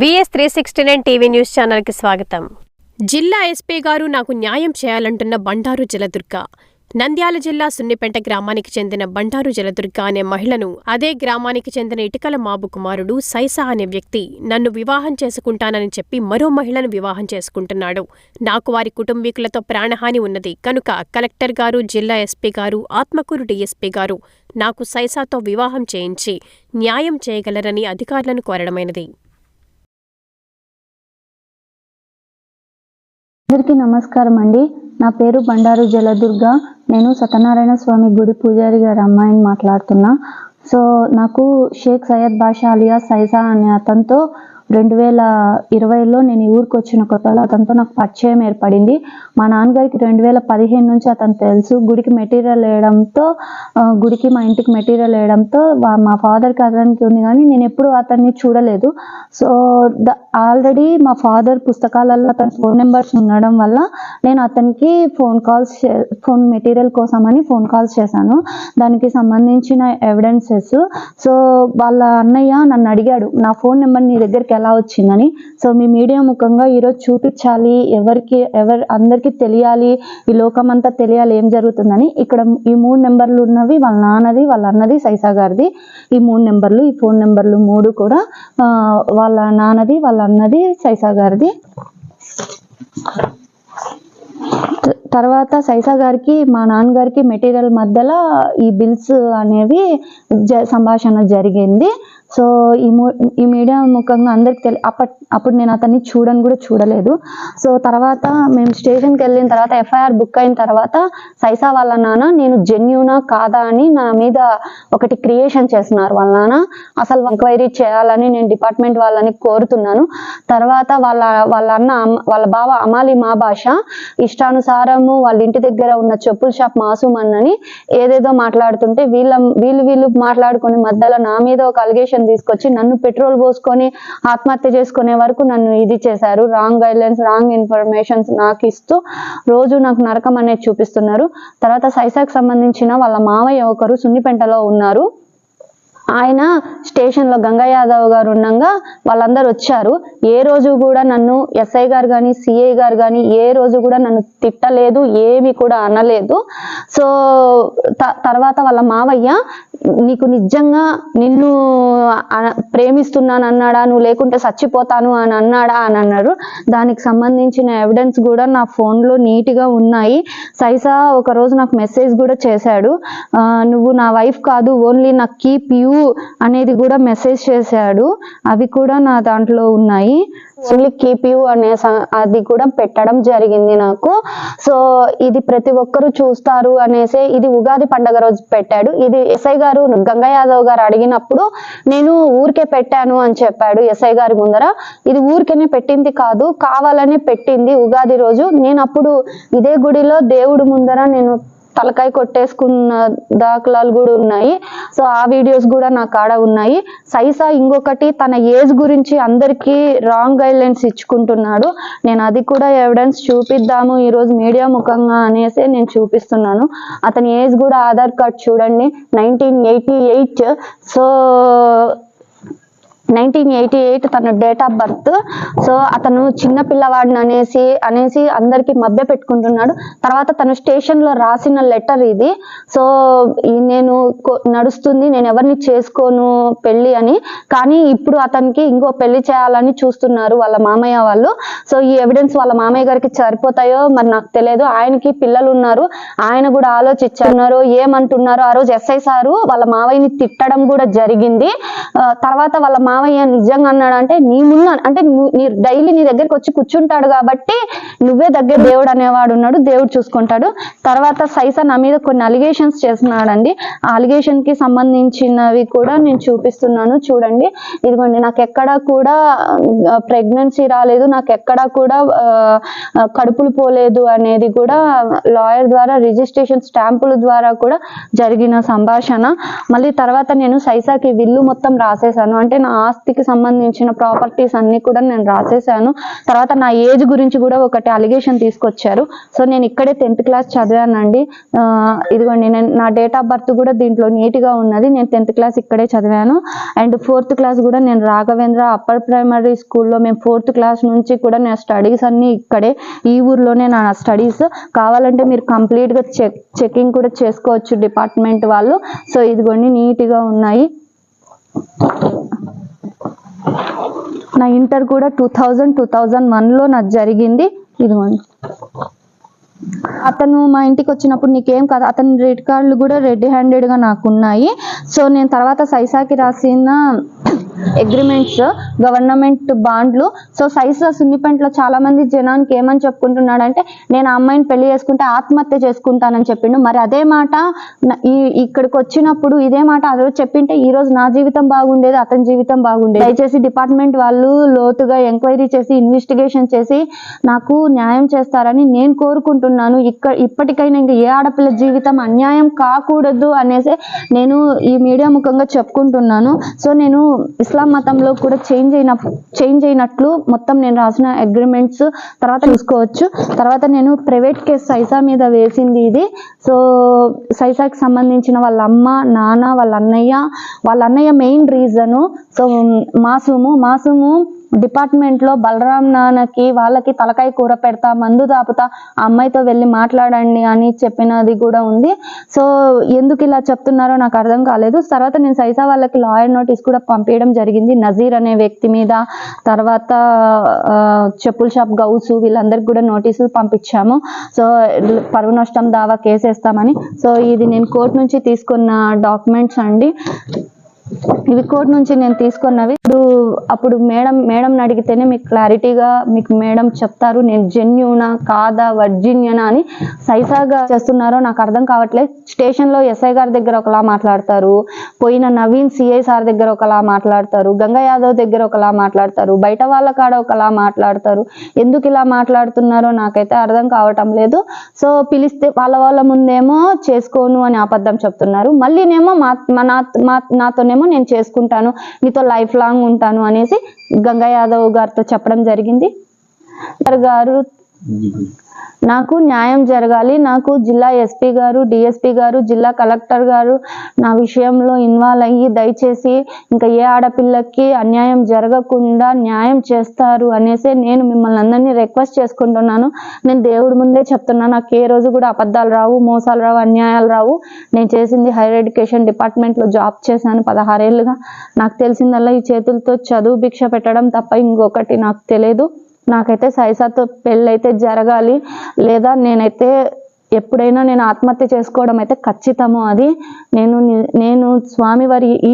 VS three sixty nine TV news ఛానల్కి స్వాగతం. జిల్లా ఎస్పీ గారు నాకు న్యాయం చేయాలంటున్న బండారు జలదుర్గ. నంద్యాల జిల్లా సున్నిపెంట గ్రామానికి చెందిన బండారు జలదుర్గ అనే మహిళను అదే గ్రామానికి చెందిన ఇటుకల మాబు కుమారుడు సైసా అనే వ్యక్తి నన్ను వివాహం చేసుకుంటానని చెప్పి మరో మహిళను వివాహం చేసుకుంటున్నాడు. నాకు వారి కుటుంబీకులతో ప్రాణహాని ఉన్నది. కనుక కలెక్టర్ గారు జిల్లా ఎస్పీ గారు ఆత్మకూరు డీఎస్పీ గారు నాకు సైసాతో వివాహం చేయించి న్యాయం చేయగలరని అధికారులను కోరడమైనది. అందరికీ నమస్కారం అండి. నా పేరు బండారు జలదుర్గ. నేను సత్యనారాయణ స్వామి గుడి పూజారి గారి అమ్మాయిని మాట్లాడుతున్నా. సో నాకు షేక్ సయ్యద్ బాషా అలియా సైజా అనే అతనితో రెండు వేల ఇరవైలో నేను ఈ ఊరికి వచ్చిన కొత్తలో అతనితో నాకు పరిచయం ఏర్పడింది. మా నాన్నగారికి రెండు వేల పదిహేను నుంచి అతను తెలుసు. గుడికి మెటీరియల్ వేయడంతో గుడికి మా ఇంటికి మెటీరియల్ వేయడంతో మా ఫాదర్కి అతనికి ఉంది కానీ నేను ఎప్పుడు అతన్ని చూడలేదు. సో ద ఆల్రెడీ మా ఫాదర్ పుస్తకాలలో అతని ఫోన్ నెంబర్స్ ఉండడం వల్ల నేను అతనికి ఫోన్ కాల్స్ ఫోన్ మెటీరియల్ కోసమని ఫోన్ కాల్స్ చేశాను. దానికి సంబంధించిన ఎవిడెన్సెస్. సో వాళ్ళ అన్నయ్య నన్ను అడిగాడు నా ఫోన్ నెంబర్ నీ దగ్గరికి ఎలా వచ్చిందని. సో మీ మీడియా ముఖంగా ఈరోజు చూపించాలి. ఎవరికి ఎవరు అందరికీ తెలియాలి. ఈ లోకం అంతా తెలియాలి ఏం జరుగుతుందని. ఇక్కడ ఈ మూడు నెంబర్లు ఉన్నవి వాళ్ళ నాన్నది వాళ్ళ అన్నది సైసా గారిది. ఈ మూడు నెంబర్లు ఈ ఫోన్ నెంబర్లు మూడు కూడా వాళ్ళ నాన్నది వాళ్ళ అన్నది సైసా గారిది. తర్వాత సైసా గారికి మా నాన్నగారికి మెటీరియల్ మధ్యలో ఈ బిల్స్ అనేవి జ సంభాషణ జరిగింది. సో ఈ ఈ మీడియా ముఖంగా అందరికి తెలి అప్పట్ అప్పుడు నేను అతన్ని చూడని కూడా చూడలేదు. సో తర్వాత మేము స్టేషన్కి వెళ్ళిన తర్వాత ఎఫ్ఐఆర్ బుక్ అయిన తర్వాత సైసా వాళ్ళ నాన్న నేను జెన్యునా కాదా అని నా మీద ఒకటి క్రియేషన్ చేస్తున్నారు వాళ్ళ నాన్న. అసలు ఎంక్వైరీ చేయాలని నేను డిపార్ట్మెంట్ వాళ్ళని కోరుతున్నాను. తర్వాత వాళ్ళ వాళ్ళ అన్న వాళ్ళ బావ అమాలి మా భాష ఇష్టానుసారము వాళ్ళ ఇంటి దగ్గర ఉన్న చెప్పుల షాప్ మాసూమ్ ఏదేదో మాట్లాడుతుంటే వీళ్ళ వీళ్ళు వీళ్ళు మాట్లాడుకుని మధ్యలో నా మీద ఒక అలిగేషన్ తీసుకొచ్చి నన్ను పెట్రోల్ పోసుకొని ఆత్మహత్య చేసుకునే వరకు నన్ను ఇది చేశారు. రాంగ్ గైడ్లైన్స్ రాంగ్ ఇన్ఫర్మేషన్స్ నాకు ఇస్తూ రోజు నాకు నరకం అనేది చూపిస్తున్నారు. తర్వాత సైసాకు సంబంధించిన వాళ్ళ మావయ్య ఒకరు సున్నిపెంటలో ఉన్నారు. ఆయన స్టేషన్లో గంగా యాదవ్ గారు ఉండగా వాళ్ళందరూ వచ్చారు. ఏ రోజు కూడా నన్ను ఎస్ఐ గారు కానీ సిఐ గారు కానీ ఏ రోజు కూడా నన్ను తిట్టలేదు ఏమి కూడా అనలేదు. సో త- తర్వాత వాళ్ళ మావయ్య నీకు నిజంగా నిన్ను అన- ప్రేమిస్తున్నాను అన్నాడా నువ్వు లేకుంటే చచ్చిపోతాను అని అన్నాడా అని అన్నారు. దానికి సంబంధించిన ఎవిడెన్స్ కూడా నా ఫోన్లో నీట్గా ఉన్నాయి. సైసా ఒక రోజు నాకు మెసేజ్ కూడా చేశాడు. నువ్వు నా వైఫ్ కాదు ఓన్లీ నా కీప్ యూ అనేది కూడా మెసేజ్ చేశాడు. అవి కూడా నా దాంట్లో ఉన్నాయి. ఓన్లీ కీప్ యూ అనే అది కూడా పెట్టడం జరిగింది నాకు. సో ఇది ప్రతి ఒక్కరు చూస్తారు అనేసి ఇది ఉగాది పండగ రోజు పెట్టాడు. ఇది ఎస్ఐ గారు గంగా యాదవ్ గారు అడిగినప్పుడు నేను ఊరికే పెట్టాను అని చెప్పాడు ఎస్ఐ గారి ముందర. ఇది ఊరికేనే పెట్టింది కాదు కావాలనే పెట్టింది ఉగాది రోజు. నేను అప్పుడు ఇదే గుడిలో దేవుడి ముందర నేను తలకాయ కొట్టేసుకున్న దాఖలాలు కూడా ఉన్నాయి. సో ఆ వీడియోస్ కూడా నా కాడ ఉన్నాయి. సైసా ఇంకొకటి తన ఏజ్ గురించి అందరికీ రాంగ్ గైడ్లైన్స్ ఇచ్చుకుంటున్నాడు. నేను అది కూడా ఎవిడెన్స్ చూపిద్దాము. ఈరోజు మీడియా ముఖంగా అనేసి నేను చూపిస్తున్నాను. అతని ఏజ్ కూడా ఆధార్ కార్డ్ చూడండి. Nineteen eighty eight so nineteen eighty eight తన డేట్ ఆఫ్ బర్త్. సో అతను చిన్న పిల్లవాడిని అనేసి అనేసి అందరికి మభ్య పెట్టుకుంటున్నాడు. తర్వాత తను స్టేషన్లో రాసిన లెటర్ ఇది. సో నేను నడుస్తుంది నేను ఎవరిని చేసుకోను పెళ్ళి అని. కానీ ఇప్పుడు అతనికి ఇంకో పెళ్ళి చేయాలని చూస్తున్నారు వాళ్ళ మామయ్య వాళ్ళు. సో ఈ ఎవిడెన్స్ వాళ్ళ మామయ్య గారికి సరిపోతాయో మరి నాకు తెలియదు. ఆయనకి పిల్లలు ఉన్నారు. ఆయన కూడా ఆలోచించున్నారు ఏమంటున్నారు ఆ రోజు ఎస్ఐ సారు వాళ్ళ మావయ్యని తిట్టడం కూడా జరిగింది. తర్వాత వాళ్ళ మావయ్య నిజంగా అన్నాడు అంటే నీ ముందు అంటే నీ డైలీ నీ దగ్గరికి వచ్చి కూర్చుంటాడు కాబట్టి నువ్వే దగ్గర దేవుడు అనేవాడు ఉన్నాడు దేవుడు చూసుకుంటాడు. తర్వాత సైసా నా మీద కొన్ని అలిగేషన్స్ చేస్తున్నాడండి. ఆ అలిగేషన్కి సంబంధించినవి కూడా నేను చూపిస్తున్నాను చూడండి. ఇదిగోండి నాకు ఎక్కడా కూడా ప్రెగ్నెన్సీ రాలేదు నాకు ఎక్కడా కూడా కడుపులు పోలేదు అనేది కూడా లాయర్ ద్వారా రిజిస్ట్రేషన్ స్టాంపుల ద్వారా కూడా జరిగిన సంభాషణ. మళ్ళీ తర్వాత నేను సైసాకి విల్లు మొత్తం రాసేసాను అంటే నా ఆస్తికి సంబంధించిన ప్రాపర్టీస్ అన్ని కూడా నేను రాసేసాను తర్వాత నా ఏజ్ గురించి కూడా ఒకటి అలిగేషన్ తీసుకొచ్చారు. సో నేను ఇక్కడే టెన్త్ క్లాస్ చదివానండి. ఇదిగోండి నేను నా డేట్ ఆఫ్ బర్త్ కూడా దీంట్లో నీట్గా ఉన్నది. నేను టెన్త్ క్లాస్ ఇక్కడే చదివాను. అండ్ ఫోర్త్ క్లాస్ కూడా నేను రాఘవేంద్ర అప్పర్ ప్రైమరీ స్కూల్లో మేము ఫోర్త్ క్లాస్ నుంచి కూడా నా స్టడీస్ అన్నీ ఇక్కడే ఈ ఊర్లోనే నా స్టడీస్ కావాలంటే మీరు కంప్లీట్గా చెక్ చెకింగ్ కూడా చేసుకోవచ్చు డిపార్ట్మెంట్ వాళ్ళు. సో ఇదిగోండి నీట్గా ఉన్నాయి. నా ఇంటర్ కూడా టూ థౌజండ్ టూ థౌజండ్ వన్లో నాకు జరిగింది. ఇదిగోండి. అతను మా ఇంటికి వచ్చినప్పుడు నీకేం కాదు అతని రెడ్ కార్డులు కూడా రెడ్ హ్యాండెడ్గా నాకు ఉన్నాయి సో నేను తర్వాత సైసాకి రాసిన అగ్రిమెంట్స్ గవర్నమెంట్ బాండ్లు సో సైజ్ సున్నిపెంట్లో చాలా మంది జనానికి ఏమని చెప్పుకుంటున్నాడంటే నేను ఆ అమ్మాయిని పెళ్ళి చేసుకుంటే ఆత్మహత్య చేసుకుంటానని చెప్పిండు. మరి అదే మాట ఈ ఇక్కడికి వచ్చినప్పుడు ఇదే మాట ఆ రోజు చెప్పింటే ఈ రోజు నా జీవితం బాగుండేది అతని జీవితం బాగుండేది. దయచేసి డిపార్ట్మెంట్ వాళ్ళు లోతుగా ఎంక్వైరీ చేసి ఇన్వెస్టిగేషన్ చేసి నాకు న్యాయం చేస్తారని నేను కోరుకుంటున్నాను. ఇక్కడ ఇప్పటికైనా ఇంకా ఏ ఆడపిల్ల జీవితం అన్యాయం కాకూడదు అనేసి నేను ఈ మీడియా ముఖంగా చెప్పుకుంటున్నాను. సో నేను ఇస్లాం మతంలో కూడా చేంజ్ అయిన చేంజ్ అయినట్లు మొత్తం నేను రాసిన అగ్రిమెంట్స్ తర్వాత చూసుకోవచ్చు. తర్వాత నేను ప్రైవేట్ కేసు సైసా మీద వేసింది ఇది. సో సైసాకి సంబంధించిన వాళ్ళ అమ్మ నాన్న వాళ్ళ అన్నయ్య వాళ్ళ అన్నయ్య మెయిన్ రీజను సో మాసూము మాసూము డిపార్ట్మెంట్లో బలరాం నాన్నకి వాళ్ళకి తలకాయ కూర పెడతా మందు దాపుతా ఆ అమ్మాయితో వెళ్ళి మాట్లాడండి అని చెప్పినది కూడా ఉంది. సో ఎందుకు ఇలా చెప్తున్నారో నాకు అర్థం కాలేదు. తర్వాత నేను సైసా వాళ్ళకి లాయర్ నోటీస్ కూడా పంపించడం జరిగింది. నజీర్ అనే వ్యక్తి మీద తర్వాత చెప్పుల షాప్ గౌసు వీళ్ళందరికీ కూడా నోటీసులు పంపించాము. సో పరువు నష్టం దావా కేసేస్తామని. సో ఇది నేను కోర్టు నుంచి తీసుకున్న డాక్యుమెంట్స్ అండి. ఇవి కోర్టు నుంచి నేను తీసుకున్నవి. ఇప్పుడు అప్పుడు మేడం మేడంని అడిగితేనే మీకు క్లారిటీగా మీకు మేడం చెప్తారు. నేను జెన్యునా కాదా వర్జిన్యనా అని సైసాగా చేస్తున్నారో నాకు అర్థం కావట్లేదు. స్టేషన్లో ఎస్ఐ గారి దగ్గర ఒకలా మాట్లాడతారు. పోయిన నవీన్ సిఐ సార్ దగ్గర ఒకలా మాట్లాడతారు. గంగా యాదవ్ దగ్గర ఒకలా మాట్లాడతారు. బయట వాళ్ళ కాడ ఒకలా మాట్లాడతారు. ఎందుకు ఇలా మాట్లాడుతున్నారో నాకైతే అర్థం కావటం లేదు. సో పిలిస్తే వాళ్ళ వాళ్ళ ముందేమో చేసుకోను అని అబద్ధం చెప్తున్నారు. మళ్ళీనేమో మా నాతోనే నా నేను చేసుకుంటాను నీతో లైఫ్ లాంగ్ ఉంటాను అనేసి గంగా యాదవ్ గారితో చెప్పడం జరిగింది. గారు నాకు న్యాయం జరగాలి. నాకు జిల్లా ఎస్పీ గారు డిఎస్పీ గారు జిల్లా కలెక్టర్ గారు నా విషయంలో ఇన్వాల్వ్ అయ్యి దయచేసి ఇంకా ఏ ఆడపిల్లకి అన్యాయం జరగకుండా న్యాయం చేస్తారు అనేసి నేను మిమ్మల్ని అందరినీ రిక్వెస్ట్ చేసుకుంటున్నాను. నేను దేవుడి ముందే చెప్తున్నాను. నాకు ఏ రోజు కూడా అబద్ధాలు రావు మోసాలు రావు అన్యాయాలు రావు. నేను చేసింది హైయర్ ఎడ్యుకేషన్ డిపార్ట్మెంట్లో జాబ్ చేశాను పదహారేళ్ళుగా నాకు తెలిసిందల్లా ఈ చేతులతో చదువు భిక్ష పెట్టడం తప్ప ఇంకొకటి నాకు తెలియదు. నాకైతే సైసాతో పెళ్ళైతే జరగాలి లేదా నేనైతే ఎప్పుడైనా నేను ఆత్మహత్య చేసుకోవడం అయితే ఖచ్చితము అది. నేను నేను స్వామివారి ఈ